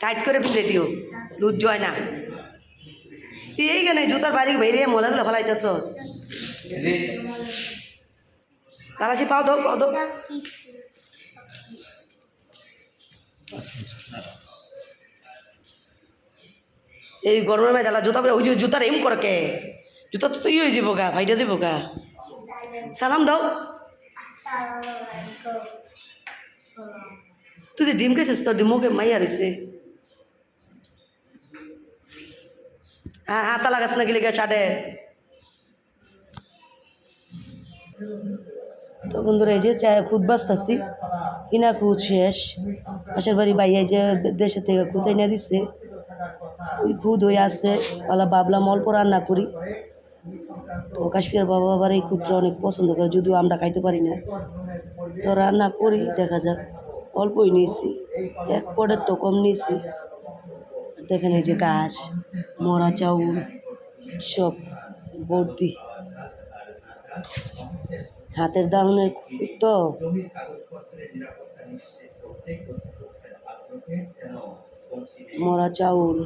Tight করে পিঁধে দিও। Loose জয় না। তুই এইখানে জুতার বাড়ি বাইরে মলাগুলো ফেলাইতেছস? তালাশি পাও দাও পাও দাও এই গরমের মধ্যে তালা জুতা পরে ওই যে জুতার এম করে কে? জুতা তো তুই হয়ে যাব গা ভাইটা দেবো গা। সালাম দাও। তুই ডিম খেয়েছিস তোর ডিমকে মাইয়া রয়েছে হ্যাঁ হাতা লাগাস না গেলে শার্টে তো বন্ধুরা এই যে চা খুদ বাঁচতেছি কিনা খুদ শেষ পাশের বাড়ি বাইয়া যে দেশের থেকে খুদ এনে দিচ্ছে ওই খুদ হয়ে আসছে পালা বাবলা মল অল্প রান্না করি তো কাশ্মীর বাবা আবার এই খুদটা অনেক পছন্দ করে যদিও আমরা খাইতে পারি না তো রান্না করি দেখা যাক অল্পই নিয়েছি, এক পটের তো কম নিয়েছি। দেখেন এই যে গাছ, মরা চাউল, সব বর্দি। হাতের দাহনের তো। মরা চাউল।